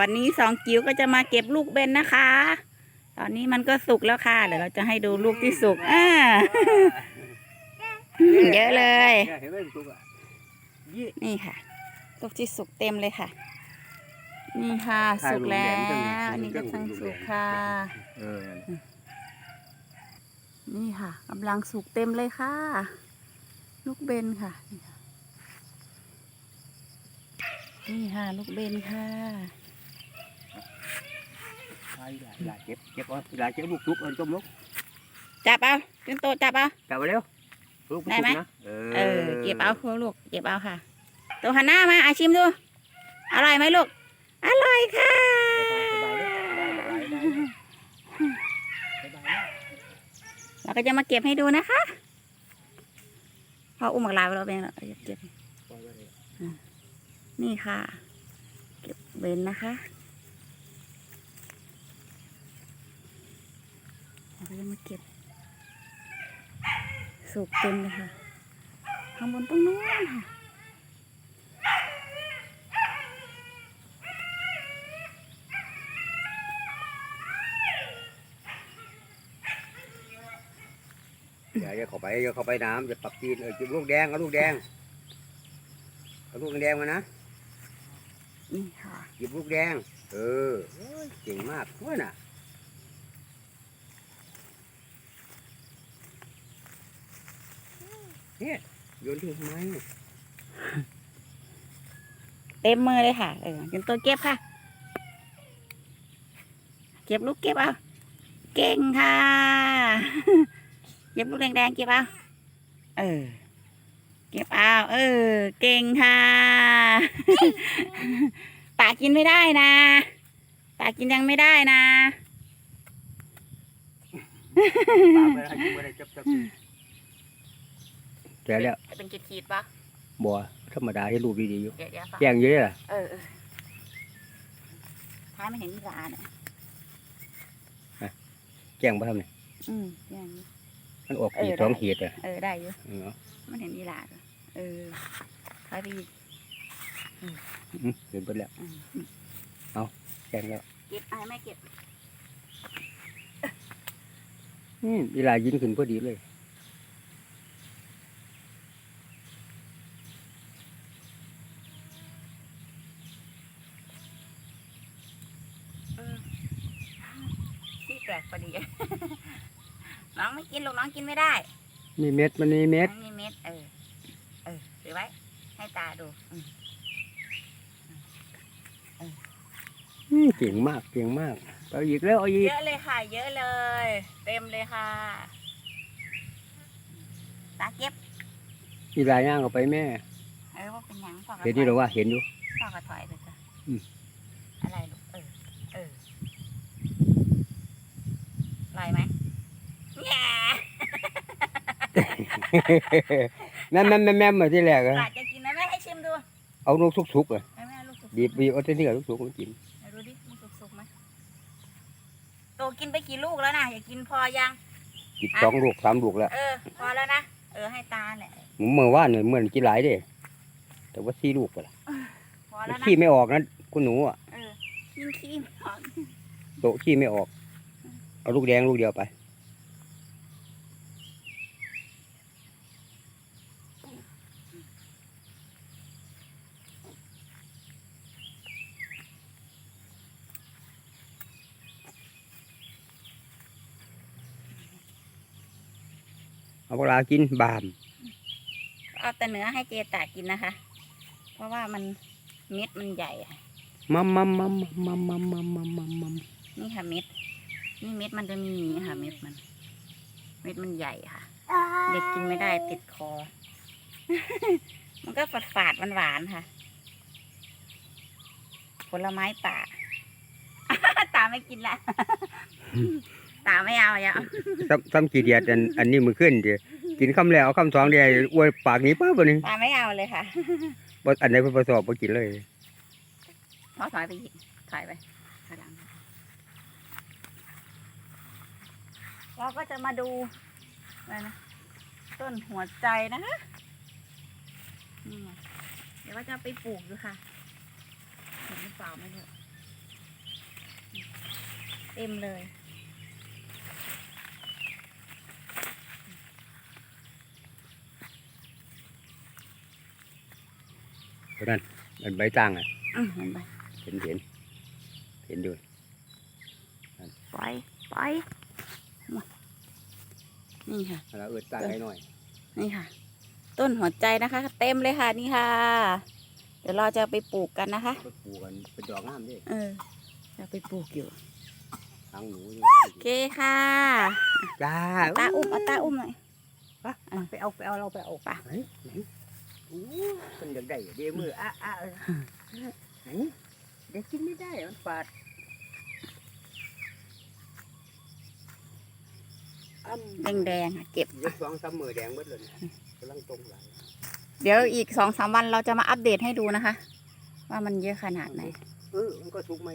วันนี้สองจิ๋วก็จะมาเก็บลูกเบนนะคะ ตอนนี้มันก็สุกแล้วค่ะ เดี๋ยวเราจะให้ดูลูกที่สุกอ่าเยอะเลย นี่ค่ะ ลูกที่สุกเต็มเลยค่ะ นี่ค่ะสุกแล้วอันนี้ก็ทั้งสุกค่ะนี่ค่ะกำลังสุกเต็มเลยค่ะ ลูกเบนค่ะนี่ค่ะ ลูกเบนค่ะ หลาเจ็บเจ็บเอะหลาเจ็บลูกสุกเออจมลูกจับเอาขึ้นโตะจับเอา จับไปเร็วลูกได้ไหมสุกนะเออ เก็บเอาลูกเก็บเอาค่ะตัวหันหน้ามาอาชิมดู อร่อยไหมลูก อร่อยค่ะ เราก็จะมาเก็บให้ดูนะคะ พออุ้มหมากลายไปเราเป็นเราเก็บนี่ค่ะ เก็บเบนนะคะ เราก็จะมาเก็บสุกเต็มเลยค่ะข้างบนตรงนู้นค่ะอย่าอย่าเข้าไปอย่าเข้าไปน้ำอย่าปักจีนเออจิบลูกแดงเอาลูกแดงเอาลูกแดงมานะนี่ค่ะหยิบลูกแดง เออโอ้ยเก่งมากด้วยน่ะ เนี่ยโยนทิ้งทำไมเต็มมือเลยค่ะเออจนตัวเก็บค่ะ เก็บลูกเก็บเอาเก่งค่ะเก็บลูกแดงๆเก็บเอาเออเก็บเอาเออ เก่งค่ะป่ากินไม่ได้นะป่ากินยังไม่ได้นะปากไปให้กินไม่ได้จับจับ แก่แล้วเป็นขีดๆปะบัวธรรมดาให้รูปดีๆอยู่เดี๋ยวเดี๋ยวแจ้งเยอะล่ะเออเออท้ายไม่เห็นมีลาเนี่ยแจ้งมาทำไงอืมอย่างนี้มันออกขีดเออสองได้ขีดอะเออได้อยู่เออมันเห็นมีลาด้วยเออท้ายไปอีกอืมเห็นไปแล้วอืมแจ้งแล้วเก็บไอ้ไม่เก็บอืมเวลายินขึ้นพอดีเลย ที่แปลกพอดี น้องไม่กินลูกน้องกินไม่ได้ มีเม็ดมันมีเม็ดน้องมีเม็ด เออ เออถือไว้ ให้ตาดูอืมอืมเก่งมากเก่งมากเอาอีกแล้วเอาอีเยกอะเลยค่ะ เยอะเลย เต็มเลยค่ะ ตาเก็บมีลายย่างออกไปแม่ เออว่าเป็นหยังพ่อก็เห็นอยู่หรอว่าเห็นอยู่ พ่อก็ถอยไปจ้ะอืม อะไรลูก เออ เออลอยไหมแง่ แม่แม่แม่แม่มาที่แรกอะปลาจะกินไหมแม่ให้ชิมดูเอาลูกสุกๆอะให้แม่ลูกสุกๆบีบบีบเอาที่นี่กับลูกสุกมากินไหนดูดิลูกสุกๆไหมโตกินไปกี่ลูกแล้วนะอย่ากินพอยังกินสองลูกสามลูกแล้วเออพอแล้วนะเออให้ตาแหละเมื่อวานเนี่ยเมื่อกินหลายเด้แต่ว่าสี่ลูกไปละพอแล้วนะขี้ไม่ออกนะคุณหนูอะเออกินขี้ไม่ออกโตะขี้ไม่ออกเอาลูกแดงลูกเดียวไป ลากินบาม เอาแต่เนื้อให้เจตากินนะคะ เพราะว่ามันเม็ดมันใหญ่อะมัมมัมมัมมัมมัมมัมมัมมัมมัมนี่ค่ะเม็ด นี่เม็ดมันจะมีอย่างนี้ค่ะ เม็ดมัน เม็ดมันใหญ่ค่ะ เด็กกินไม่ได้ติดคอ มันก็ฝาดฝาดๆหวานๆค่ะ ผลไม้ป่า ตาไม่กินละ ตาไม่เอาอย่าเอาซ้ำซ้ำกี่เดียดอันอันนี้มือขึ้นเดียกินคำแล้วเอาคำสองเดียอวยปากหนี้ป้าบ่นี่ตาไม่เอาเลยค่ะบ่อันไหนเพิ่นบ่สอบบ่กินเลยพอถอยไปอีกถอยไปถอยหลังเราก็จะมาดูอะไรนะต้นหัวใจนะคะนี่ไงเดี๋ยวว่าจะเอาไปปลูกอยู่ค่ะเห็นหรือเปล่าไม่รู้ต็มเลย เพราะ นั้นมันใบตั้งอะอืมเห็นไหมเห็นเห็นเห็นด้วยปล่อยปล่อยมานี่ค่ะเราเอืดตั้งให้หน่อยนี่ค่ะ ต้นหัวใจนะคะ เต็มเลยค่ะนี่ค่ะ เดี๋ยวเราจะไปปลูกกันนะคะไปปลูกกันเป็นดอกงามดิเออจะไปปลูกอยู่ทางหนูนี่โอเคค่ะจ้าเอาตาอุ้มเอาตาอุ้มหน่อยไปเอาไปเอาเราไปเอาไปไหนไหน อู้มันอยากได้เดี๋ยวมืออะอะเออไหนเด็กกินไม่ได้มันฝาดอ้ำแดงๆค่ะเก็บยกสองสามมือแดงหมดเลยเนี่ยกำลังตรงหลังเดี๋ยวอีกสองสามวันเราจะมาอัปเดตให้ดูนะคะ ว่ามันเยอะขนาดไหน เออมันก็สุกไหม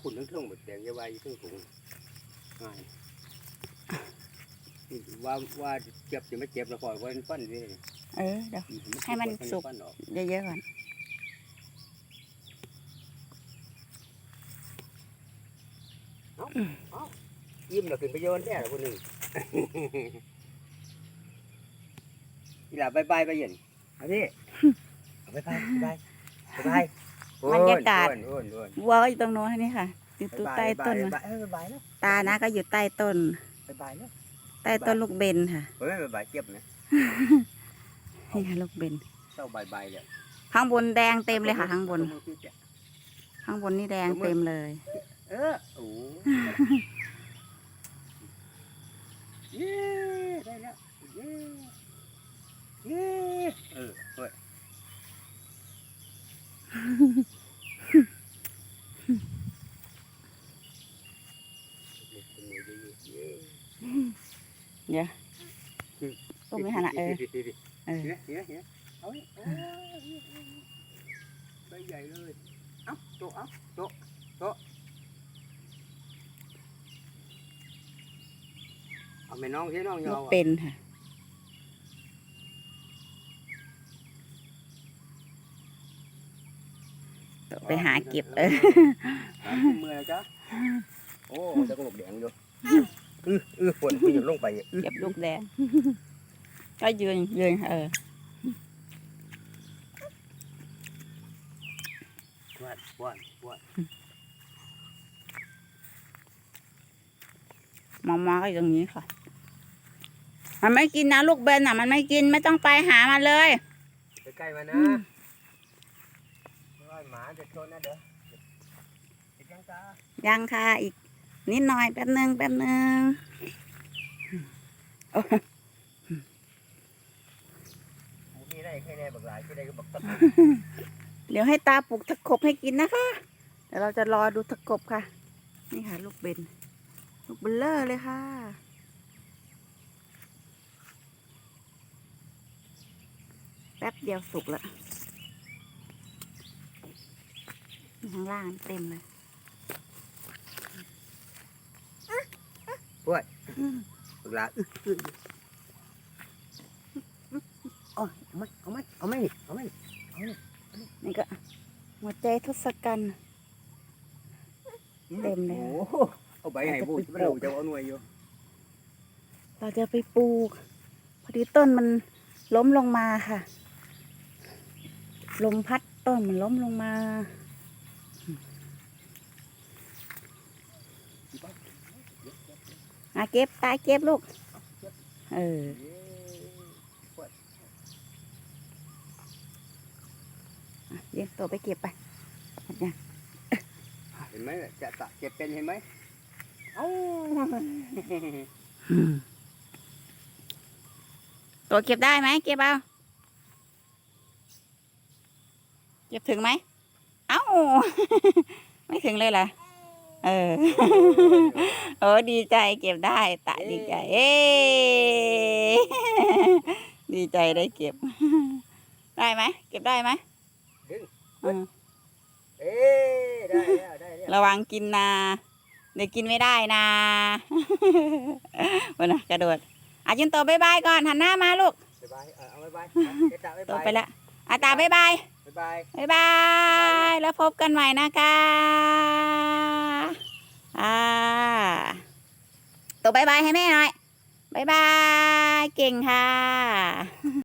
ขุนทั้งเท่งหมดแดงอยาไว้ทั้งถุงง่ายนี่ว่าว่าเจ็บจะไม่เจ็บแล้วปล่อยไว้มันฟันเลย เออเดี๋ยวให้มันสุกฟันออกเยอะๆก่อนยิ้มแล้วขึ้นไปโยนแท้ละคนหนึ่งอีหล่าบายบายไปเย็นเอาดิเอาบายบายบายบายบรรยากาศโอนโอนโอนวัวก็อยู่ตรงโน้นนี่ค่ะ อยู่ตรงใต้ต้นบายนะบายเออบายบายแล้วตานะก็อยู่ใต้ต้นบายบายแล้วใต้ต้นลูกเบนค่ะเฮ้ยบายบายเจ็บนะ นี่ค่ะลูกเบนเศร้าบายบายเลยข้างบนแดงเต็มเลยค่ะข้างบน ข้างบนนี่แดงเต็มเลย เออโอ้เย้ได้แล้วเย้เย้เออเฮ้ยเดี๋ยวต้มไม่ทันอะเออ เออเหี้ยเหี้ยเหี้ยเอาดิเอาใบใหญ่เลยเอาโตะเอาโตะโตะเอาแม่น้องที่น้องยลูอกวเป็นค่ะไปหาเก็บเออหาเมื่อยจ้ะโอ้จะกระโหลกแดงอยู่อืออือฝนมันหยุดลงไปอื้อเก็บลูกแดง ก็ยืนยืนเออว่านว่านว่านมอมอก็อยู่ตรงนี้ค่ะ มันไม่กินนะลูกเบนอะ มันไม่กินไม่ต้องไปหามันเลยใกล้ๆมานะว่านหมาจะชนนะเด้อเด็กยังจ้ายังค่ะอีกนิดหน่อยแป๊บหนึ่งแป๊บหนึ่ง โอ้หมูนี่ได้แค่แน่บักหลายก็ได้ก็บักตับเดี๋ยวให้ตาปลูกตะกบให้กินนะคะเดี๋ยวเราจะรอดูตะกบค่ะ นี่ค่ะ ลูกเบนลูกเบลเลอร์เลยค่ะแป๊บเดียวสุกแล้วข้างล่างเต็มเลยบักหลา ยอื้ออื้อเอาไหมเอาไหมเอาไหมเอาไหมนี่ก็หัวใจทศกัณฐ์เต็มเลยโอ้โหเอาใบให้บูดไม่รู้จะเอาหน่วยอยู่ เราจะไปปลูก พอดีต้นมันล้มลงมาค่ะ ลมพัดต้นมันล้มลงมาอาเก็บตายเก็บลูก เออ อะ เดี๋ยวตัวไปเก็บไปหมดยังเห็นไหมจะตะเจ็บเป็นเห็นไหมเอ้าตัวเก็บได้ไหมเก็บเอาเก็บถึงไหมเอ้า ไม่ถึงเลยเหรอเออโอ้ดีใจเก็บได้ ตะดีใจ เอ้ดีใจได้เก็บ ได้ไหมเก็บได้ไหมดึง อืมเอ๊ะได้แล้วได้แล้วระวังกินนาเดี๋ยวกินไม่ได้นะวันนะกระโดดอาจินโตบายบายก่อนหันหน้ามาลูกบ๊ายบายเออเอาบ๊ายบายเจ๊ตาบ๊ายโตบายไปละอาตาบายบายบ๊ายบาย บายบาย แล้วพบกันใหม่นะคะตัวบายบายให้แม่หน่อยบายบาย เก่งค่ะ